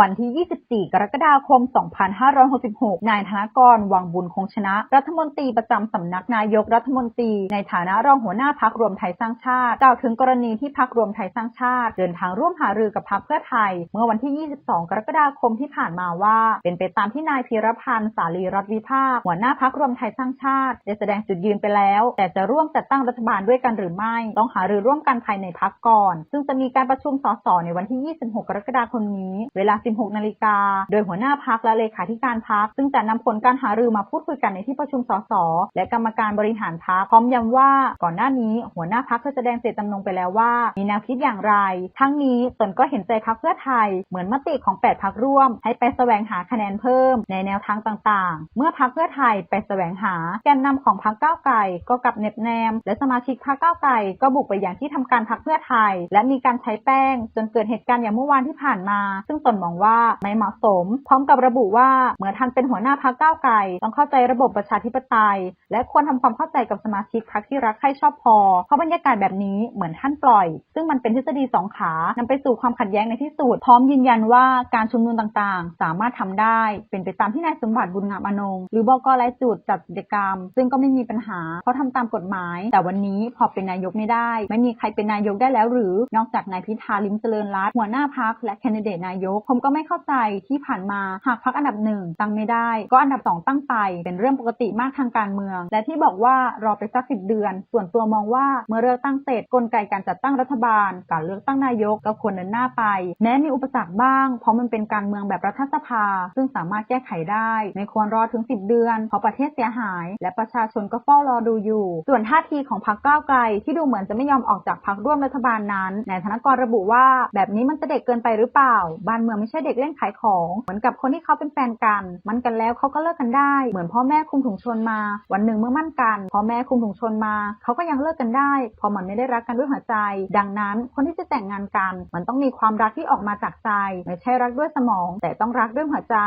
วันที่ 24 กรกฎาคม 2566 นายธนกร วังบุญคงชนะ รัฐมนตรีประจำสำนักนายกรัฐมนตรี ในฐานะรองหัวหน้าพักรวมไทยสร้างชาติ กล่าวถึงกรณีที่พักรวมไทยสร้างชาติ เดินทางร่วมหารือกับพักเพื่อไทย เมื่อวันที่ 22 กรกฎาคมที่ผ่านมาว่า เป็นไปตามที่นายธีรพันธ์ สาลีรัตวิภาคหัวหน้าพักรวมไทยสร้างชาติได้แสดงจุดยืนไปแล้ว แต่จะร่วมจัดตั้งรัฐบาลด้วยกันหรือไม่ ต้องหารือร่วมกันภายในพักก่อน ซึ่งจะมีการประชุมสสในวันที่ 26 กรกฎาคมนี้ เวลา16 นาฬิกา โดยหัวหน้าพักและเลขาธิการพัก ซึ่งจะนำผลการหารือมาพูดคุยกันในที่ประชุมสสและกรรมการบริหารพักพร้อมย้ำว่าก่อนหน้านี้หัวหน้าพักได้แสดงเจตจำนงไปแล้วว่า มีแนวคิดอย่างไร ทั้งนี้ตนก็เห็นใจพักเพื่อไทย เหมือนมติของ 8 พักร่วม ให้ไปแสวงหาคะแนนเพิ่ม ในแนวทางต่างๆ เมื่อพักเพื่อไทยไปแสวงหาแกนนำของพักก้าวไกลก็กลับเน็บแนม และสมาชิกพักก้าวไกลก็บุกไปอย่างที่ทำการพักเพื่อไทย และมีการใช้แป้ง จนเกิดเหตุการณ์อย่างเมื่อวานที่ผ่านมา ซึ่งตนมองว่าไม่เหมาะสม พร้อมกับระบุว่าเมื่อท่านเป็นหัวหน้าพักก้าวไกลต้องเข้าใจระบบประชาธิปไตย และควรทำความเข้าใจกับสมาชิกพักที่รักใคร่ชอบพอ เพราะบรรยากาศแบบนี้เหมือนท่านปล่อย ซึ่งมันเป็นทฤษฎีสองขานำไปสู่ความขัดแย้งในที่สุด พร้อมยืนยันว่าการชุมนุมต่างๆ สามารถทำได้ เป็นไปตามที่นายสมบัติบุญงามอนงหรือบอกรายจุดจัดกิจกรรม ซึ่งก็ไม่มีปัญหาเพราะทำตามกฎหมาย แต่วันนี้พอเป็นนายกไม่ได้ ไม่มีใครเป็นนายกได้แล้วหรือ นอกจากนายพิธาลิมเจริญรัตน์หัวหน้าพักและแคนดิเดตนายกผมก็ไม่เข้าใจที่ผ่านมาหากพักอันดับหนึ่งตั้งไม่ได้ ก็อันดับสองตั้งไป เป็นเรื่องปกติมากทางการเมือง และที่บอกว่ารอไปสักสิบเดือน ส่วนตัวมองว่าเมื่อเลือกตั้งเสร็จกลไกการจัดตั้งรัฐบาล การเลือกตั้งนายกก็ควรเดินหน้าไป แม้มีอุปสรรคบ้าง เพราะมันเป็นการเมืองแบบรัฐสภา ซึ่งสามารถแก้ไขได้ ไม่ควรรอถึง 10 เดือน เพราะประเทศเสียหาย และประชาชนก็เฝ้ารอดูอยู่ ส่วนท่าทีของพรรคก้าวไกล ที่ดูเหมือนจะไม่ยอมออกจากพรรคร่วมรัฐบาลนั้นนายธนกรระบุว่าแบบนี้มันจะเด็กเกินไปหรือเปล่า บ้านเมืองไม่ใช่เด็กเล่นขายของ เหมือนกับคนที่เขาเป็นแฟนกัน มันกันแล้วเขาก็เลิกกันได้ เหมือนพ่อแม่คุมถุงชนมา วันหนึ่งเมื่อมั่นกันพ่อแม่คุมถุงชนมาเขาก็ยังเลิกกันได้ พอมันไม่ได้รักกันด้วยหัวใจ ดังนั้นคนที่จะแต่งงานกัน มันต้องมีความรักที่ออกมาจากใจ ไม่ใช่รักด้วยสมอง แต่ต้องรักด้วยหัวใจ